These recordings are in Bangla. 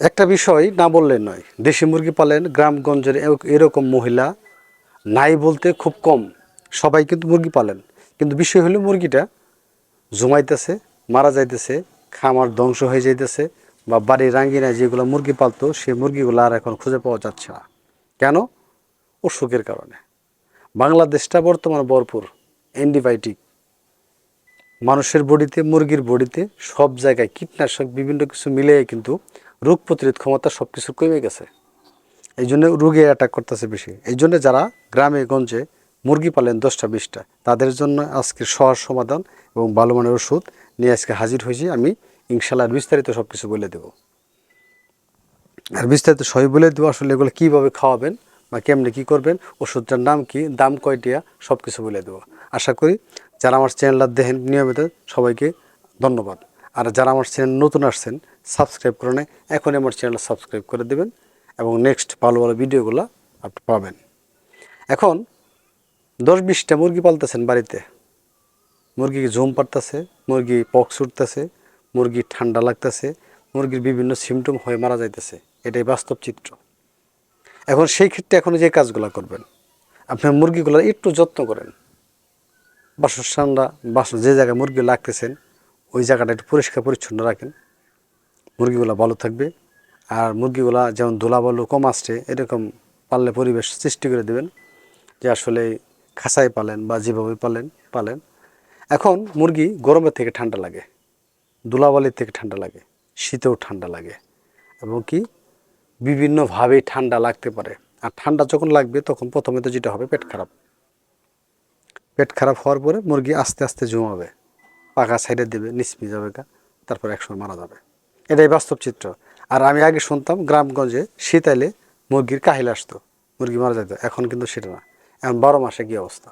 একটা বিষয় না বললে নয়। দেশি মুরগি পালেন গ্রামগঞ্জের এরকম মহিলা নাই বলতে খুব কম। সবাই কিন্তু মুরগি পালেন। কিন্তু বিষয় হলো মুরগিটা জমাইতেছে, মারা যাইতেছে, খামার ধ্বংস হয়ে যাইতেছে বা বাড়ির রাঙ্গিনায় যেগুলো মুরগি পালতো সেই মুরগিগুলো আর এখন খুঁজে পাওয়া যাচ্ছে না। কেন? অসুখের কারণে। বাংলাদেশটা বর্তমানে ভরপুর অ্যান্টিবায়োটিক। মানুষের বডিতে, মুরগির বডিতে সব জায়গায় কীটনাশক বিভিন্ন কিছু মিলিয়ে কিন্তু রোগ প্রতিরোধ ক্ষমতা সব কিছু কমে গেছে। এই জন্য রোগে অ্যাটাক করতেছে বেশি। এই জন্য যারা গ্রামে, গঞ্জে মুরগি পালেন দশটা, বিশটা, তাদের জন্য আজকে সহজ সমাধান এবং ভালো মানের ওষুধ নিয়ে আজকে হাজির হয়েছি আমি। ইনশাল্লাহ বিস্তারিত সব কিছু বলে দেবো। আর বিস্তারিত সবই বলে দেবো আসলে এগুলো কীভাবে খাওয়াবেন বা কেমনে কী করবেন, ওষুধটার নাম কি, দাম কয়টিয়া সব কিছু বলে দেবো। আশা করি যারা আমার চ্যানেলটা দেখেন, নিয়মিত সবাইকে ধন্যবাদ। আর যারা আমার চ্যানেল নতুন আসছেন সাবস্ক্রাইব করে নেয় এখনই আমার চ্যানেল সাবস্ক্রাইব করে দেবেন এবং নেক্সট ভালো ভালো ভিডিওগুলো আপনি পাবেন। এখন দশ বিশটা মুরগি পালতেছেন বাড়িতে। মুরগি জুম পারতেছে মুরগি পক্স উঠতেছে? মুরগি ঠান্ডা লাগতেছে? মুরগির বিভিন্ন সিমটম হয়ে মারা যাইতেছে। এটাই বাস্তব চিত্র। এখন সেই ক্ষেত্রে এখন যে কাজগুলো করবেন আপনার মুরগিগুলো একটু যত্ন করেন। বাসস্থানরা, বাস যে জায়গায় মুরগি লাগতেছেন ওই জায়গাটা একটু পরিষ্কার পরিচ্ছন্ন রাখেন। মুরগিগুলো ভালো থাকবে। আর মুরগিগুলা যেমন ধুলাবালু কম আসছে, এরকম পাললে পরিবেশ সৃষ্টি করে দেবেন যে আসলে খাঁচায় পালেন বা যেভাবে পালেন পালেন। এখন মুরগি গরমের থেকে ঠান্ডা লাগে, ধুলাবালির থেকে ঠান্ডা লাগে, শীতেও ঠান্ডা লাগে এবং কি বিভিন্নভাবে ঠান্ডা লাগতে পারে। আর ঠান্ডা যখন লাগবে তখন প্রথমে তো যেটা হবে পেট খারাপ। পেট খারাপ হওয়ার পরে মুরগি আস্তে আস্তে জমাবে। পাখা সাইডে দেবে নিসমি যাবে গা, তারপর একসময় মারা যাবে। এটাই বাস্তব চিত্র। আর আমি আগে শুনতাম গ্রামগঞ্জে শীত এলে মুরগির কাহিল আসতো, মুরগি মারা যেত, এখন কিন্তু সেটা না। এখন বারো মাসে কী অবস্থা।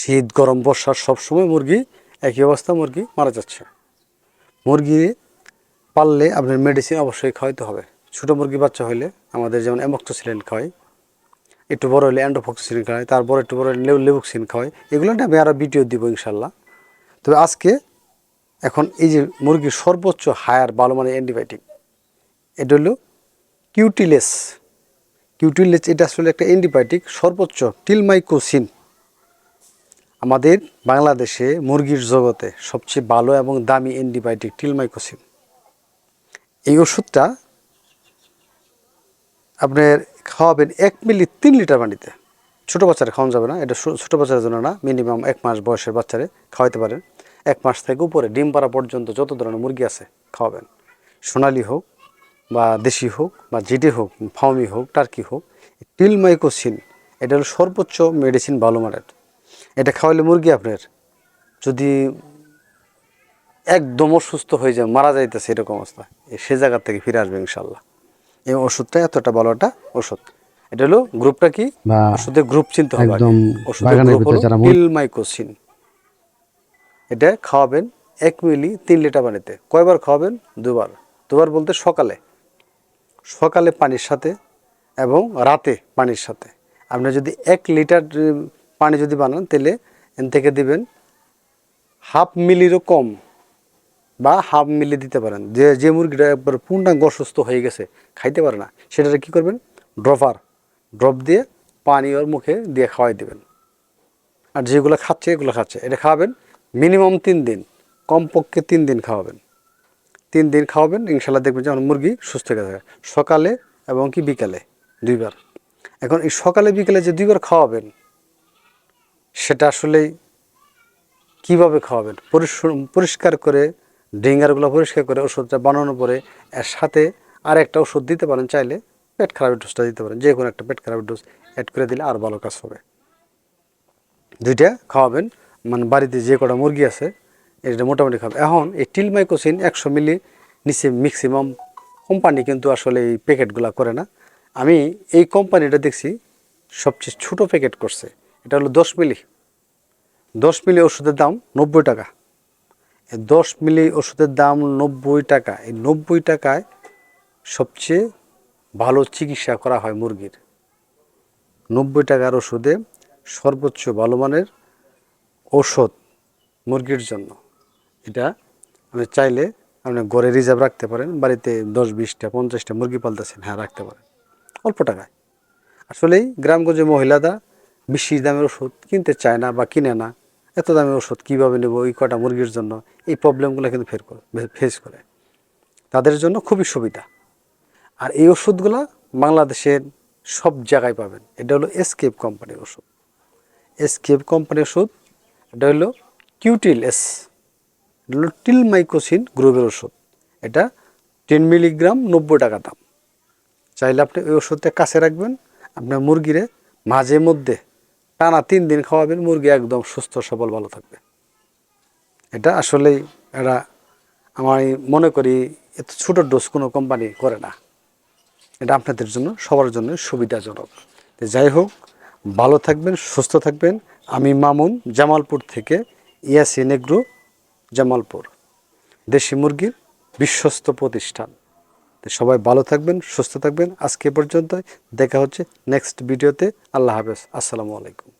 শীত, গরম বর্ষার সবসময় মুরগি একই অবস্থা, মুরগি মারা যাচ্ছে। মুরগি পাললে আপনার মেডিসিন অবশ্যই খাওয়াইতে হবে। ছোটো মুরগি বাচ্চা হইলে আমাদের যেমন অ্যামক্টোসিলিন খাওয়াই, একটু বড় হলে অ্যান্ডোফক্সিলিন খাওয়াই, তারপর একটু বড় হলে লেবুক্সিন খাওয়াই, এগুলো আমি আরও ভিডিও দিব ইনশাল্লাহ। তবে আজকে এখন এই যে মুরগির সর্বোচ্চ হায়ার ভালো মানে অ্যান্টিবায়োটিক, এটা হলো কিউটিলেস। কিউটিলেস এটা আসলে একটা অ্যান্টিবায়োটিক, সর্বোচ্চ টিলমাইকোসিন। আমাদের বাংলাদেশে মুরগির জগতে সবচেয়ে ভালো এবং দামি অ্যান্টিবায়োটিক টিলমাইকোসিন। এই ওষুধটা আপনার খাওয়াবেন এক মিলি তিন লিটার পানিতে। ছোটো বাচ্চারা খাওয়ানো যাবে না, এটা ছোটো বাচ্চাদের জন্য না মিনিমাম এক মাস বয়সের বাচ্চারে খাওয়াইতে পারেন। এক মাস থেকে উপরে, ডিম পাড়া পর্যন্ত যত ধরনের মুরগি আছে খাওয়াবেন। সোনালি হোক বা দেশি হোক বা জিডি হোক ফাউমি হোক, টার্কি হোক টিলমাইকোসিন, এটা হলো সর্বোচ্চ মেডিসিন ভালো মানের। এটা খাওয়ালে মুরগি আপনার যদি একদম অসুস্থ হয়ে যায়, মারা যাইতেছে এরকম অবস্থা সে জায়গা থেকে ফিরে আসবে ইনশাল্লাহ। এই ওষুধটা এতটা ভালো একটা ওষুধ। এটা হলো গ্রুপটা কি? ওষুধের গ্রুপ চিনতে হবে একদম ওষুধের গ্রুপ হলো ইলমাইকোসিন এটা খাওয়াবেন এক মিলি তিন লিটার পানিতে। কয়বার খাওয়াবেন? দুবার। দুবার বলতে সকালে। সকালে পানির সাথে এবং রাতে পানির সাথে। আপনি যদি এক লিটার পানি যদি বানান তাহলে এন থেকে দিবেন হাফ মিলিরও কম বা হাফ মিলি দিতে পারেন। যে যে মুরগিটা একবার পূর্ণাঙ্গ অসুস্থ হয়ে গেছে খাইতে পারে না সেটা কি করবেন? ড্রপার। ড্রপ দিয়ে পানি ওর মুখে দিয়ে খাওয়াই দেবেন। আর যেগুলো খাচ্ছে, এগুলো খাচ্ছে। এটা খাওয়াবেন মিনিমাম তিন দিন, কমপক্ষে তিন দিন খাওয়াবেন। তিন দিন খাওয়াবেন ইনশাল্লাহ দেখবেন যেমন মুরগি সুস্থ হয়ে থাকে সকালে এবং কি বিকালে, দুইবার। এখন এই সকালে, বিকালে যে দুইবার খাওয়াবেন, সেটা আসলেই কীভাবে খাওয়াবেন? পরিষ্কার করে ডেঙ্গারগুলো পরিষ্কার করে, ওষুধটা বানানোর পরে এর সাথে আর একটা ওষুধ দিতে পারেন চাইলে। পেট খারাপের ডোজটা দিতে পারেন যে কোনো একটা পেট খারাপের ডোজ অ্যাড করে দিলে আর ভালো কাজ হবে। দুইটা খাওয়াবেন মানে বাড়িতে যে কটা মুরগি আছে, এটা মোটামুটি খাবে এখন এই টিলমাইকোসিন একশো মিলি নিচে ম্যাক্সিমাম কোম্পানি কিন্তু আসলে এই প্যাকেটগুলো করে না। আমি এই কোম্পানিটা দেখছি সবচেয়ে ছোটো প্যাকেট করছে, এটা হলো দশ মিলি। দশ মিলি ওষুধের দাম নব্বই টাকা। দশ মিলি ওষুধের দাম নব্বই টাকা। এই নব্বই টাকায় সবচেয়ে ভালো চিকিৎসা করা হয় মুরগির। নব্বই টাকার ওষুধে সর্বোচ্চ ভালো মানের ঔষধ মুরগির জন্য। এটা আমি চাইলে আপনি ঘরে রিজার্ভ রাখতে পারেন, বাড়িতে দশ বিশটা পঞ্চাশটা মুরগি পালতেছেন হ্যাঁ রাখতে পারেন। অল্প টাকায়। আসলেই গ্রামগঞ্জে মহিলারা বেশি দামের ওষুধ কিনতে চায় না বা কিনে না, এত দামের ওষুধ কীভাবে নেব ওই কটা মুরগির জন্য? এই প্রবলেমগুলো কিন্তু ফের করে, ফেস করে। তাদের জন্য খুবই সুবিধা। আর এই ওষুধগুলো বাংলাদেশের সব জায়গায় পাবেন। এটা হলো এসকেপ কোম্পানির ওষুধ। এসকেপ কোম্পানির ওষুধ, এটা হলো কিউটিল এস এটা হলো টিলমাইকোসিন গ্রুপের ওষুধ। এটা টেন মিলিগ্রাম নব্বই টাকা দাম। চাইলে আপনি ওই ওষুধটা কাছে রাখবেন, আপনার মুরগিরে মাঝে মধ্যে টানা তিন দিন খাওয়াবেন, মুরগি একদম সুস্থ, সবল, ভালো থাকবে। এটা আসলেই এরা, আমি মনে করি এত ছোটো ডোজ কোনো কোম্পানি করে না। এটা আপনাদের জন্য, সবার জন্য সুবিধাজনক। যাই হোক, ভালো থাকবেন, সুস্থ থাকবেন। আমি মামুন, জামালপুর থেকে ইয়াসি এগ্রো, জামালপুর। দেশি মুরগির বিশ্বস্ত প্রতিষ্ঠান। সবাই ভালো থাকবেন, সুস্থ থাকবেন। আজকে পর্যন্ত দেখা হচ্ছে নেক্সট ভিডিওতে আল্লাহ হাফেজ। আসসালামু আলাইকুম।